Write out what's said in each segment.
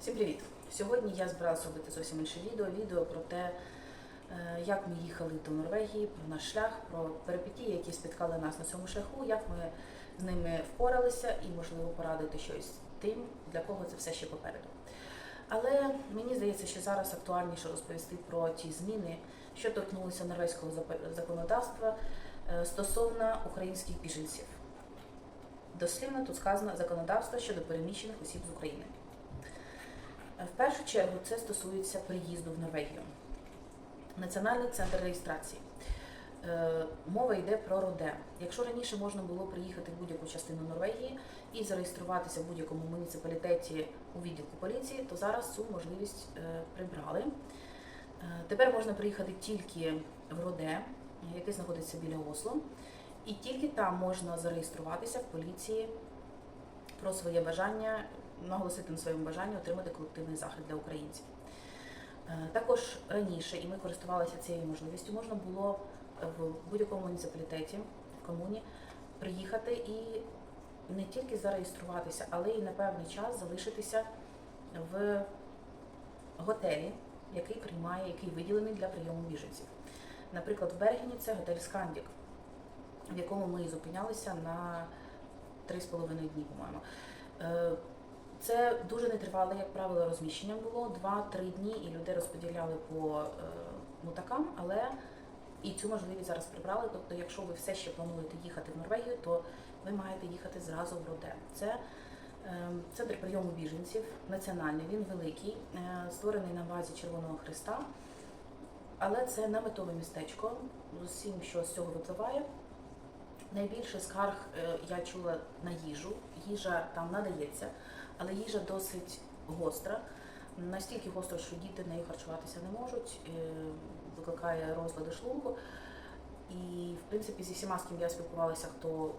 Всім привіт! Сьогодні я збиралася робити зовсім інше відео. Відео про те, е, як ми їхали до Норвегії, про наш шлях, про перипетії, які спіткали нас на цьому шляху, як ми з ними впоралися і, можливо, порадити щось тим, для кого це все ще попереду. Але мені здається, що зараз актуальніше розповісти про ті зміни, що торкнулися норвезького законодавства е, стосовно українських біженців. Дослівно тут сказано законодавство щодо переміщених осіб з України. В першу чергу це стосується приїзду в Норвегію. Національний центр реєстрації. Е, Мова йде про РОДЕ. Якщо раніше можна було приїхати в будь-яку частину Норвегії і зареєструватися в будь-якому муніципалітеті у відділку поліції, то зараз цю можливість е, прибрали. Е, Тепер можна приїхати тільки в РОДЕ, яке знаходиться біля Осло, і тільки там можна зареєструватися в поліції про своє бажання, наголосити на своєму бажанні отримати колективний захист для українців. Е, Також раніше, і ми користувалися цією можливістю, можна було в будь-якому муніципалітеті, в комуні приїхати і не тільки зареєструватися, але і на певний час залишитися в готелі, який приймає, який виділений для прийому біженців. Наприклад, в Бергені це готель Скандік, в якому ми зупинялися на 3,5 дні, по-моєму. Це дуже нетривале, як правило, розміщення було 2-3 дні, і людей розподіляли по е, мутакам, але і цю можливість зараз прибрали. Тобто, якщо ви все ще плануєте їхати в Норвегію, то ви маєте їхати зразу в Роде. Це е, центр прийому біженців, національний, він великий, е, створений на базі Червоного Христа. Але це наметове містечко з усім, що з цього випливає. Найбільше скарг е, я чула на їжу. Їжа там надається, але їжа досить гостра. Настільки гостро, що діти нею харчуватися не можуть, е, викликає розлади шлунку. І, в принципі, зі всіма, з ким я спілкувалася, хто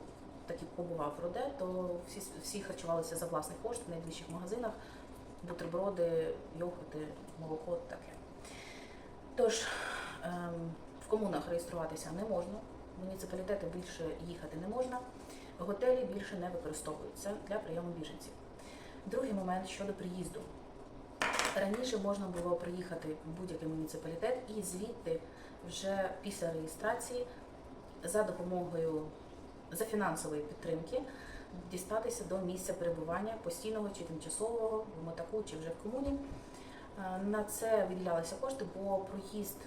таки побував в роде, то всі, всі харчувалися за власний кошт в найближчих магазинах, бутерброди, йогурти, молоко таке. Тож ем, в комунах реєструватися не можна, муніципалітети більше їхати не можна, готелі більше не використовуються для прийому біженців. Другий момент щодо приїзду. Раніше можна було приїхати в будь-який муніципалітет і звідти вже після реєстрації за допомогою за фінансової підтримки дістатися до місця перебування постійного чи тимчасового в мотаку чи вже в комуні. Е, На це виділялися кошти, бо проїзд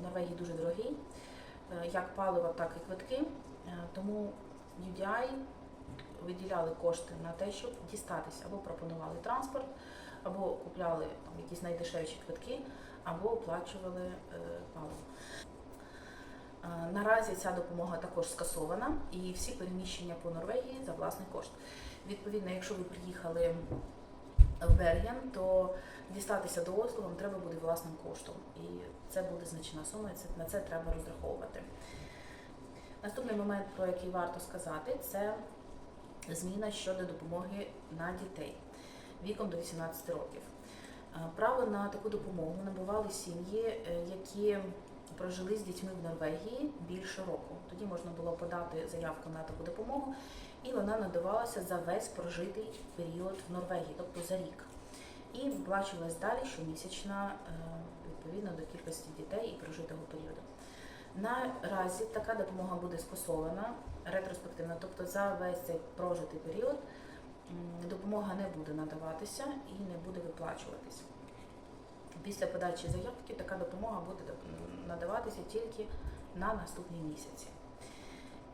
в Норвегії дуже дорогий, як паливо, так і квитки. Е, Тому UDI виділяли кошти на те, щоб дістатися, або пропонували транспорт, або купляли там, якісь найдешевші квитки, або оплачували е, паливо. Е, Наразі ця допомога також скасована, і всі переміщення по Норвегії за власний кошт. Відповідно, якщо ви приїхали в Берген, то дістатися до Осло вам треба буде власним коштом. І це буде значна сума, і на це треба розраховувати. Наступний момент, про який варто сказати, це зміна щодо допомоги на дітей віком до 18 років. Право на таку допомогу набували сім'ї, е, які прожили з дітьми в Норвегії більше року. Тоді можна було подати заявку на таку допомогу, і вона надавалася за весь прожитий період в Норвегії, тобто за рік. І виплачувалась далі щомісячна е, відповідно до кількості дітей і прожитого періоду. Наразі така допомога буде скасована ретроспективно, тобто за весь цей прожитий період допомога не буде надаватися і не буде виплачуватися. Після подачі заявки така допомога буде надаватися тільки на наступні місяці.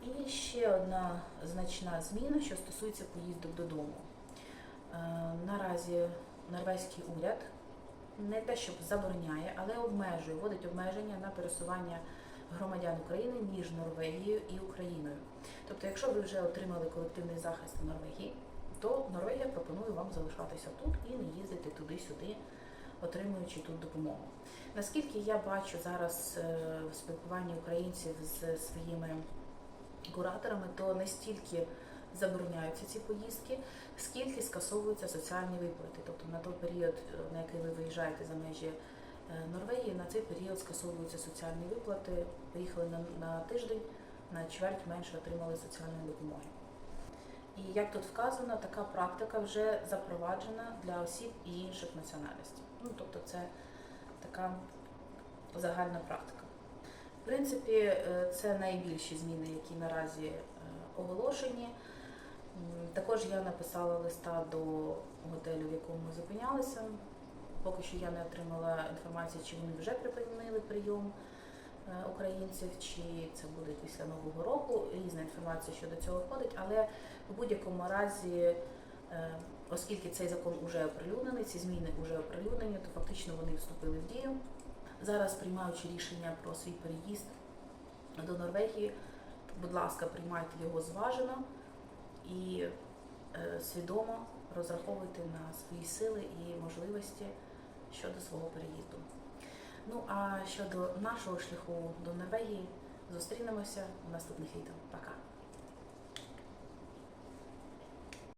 І ще одна значна зміна, що стосується поїздок додому. Е, Наразі норвезький уряд не те, щоб забороняє, але обмежує, вводить обмеження на пересування громадян України між Норвегією і Україною. Тобто, якщо ви вже отримали колективний захист в Норвегії, то Норвегія пропонує вам залишатися тут і не їздити туди-сюди, отримуючи тут допомогу. Наскільки я бачу зараз е, в спілкуванні українців з своїми кураторами, то не стільки забороняються ці поїздки, скільки скасовуються соціальні виплати. Тобто на той період, е, на який ви виїжджаєте за межі е, Норвегії, на цей період скасовуються соціальні виплати. Поїхали на, на тиждень, на чверть менше отримали соціальної допомоги. І як тут вказано, така практика вже запроваджена для осіб і інших національностей. Ну, тобто це така загальна практика. Принципі, е, це найбільші зміни, які наразі е, оголошені. Також я написала листа до готелю, в якому ми зупинялися. Поки що я не отримала інформації, чи вони вже припинили прийом е, українців, чи це буде після Нового року. Різна інформація щодо цього входить, але в будь-якому разі, оскільки цей закон вже оприлюднений, ці зміни вже оприлюднені, то фактично вони вступили в дію. Зараз приймаючи рішення про свій переїзд до Норвегії, будь ласка, приймайте його зважено і е, свідомо розраховуйте на свої сили і можливості щодо свого переїзду. Ну а щодо нашого шляху до Норвегії, зустрінемося в наступних відео. Пока!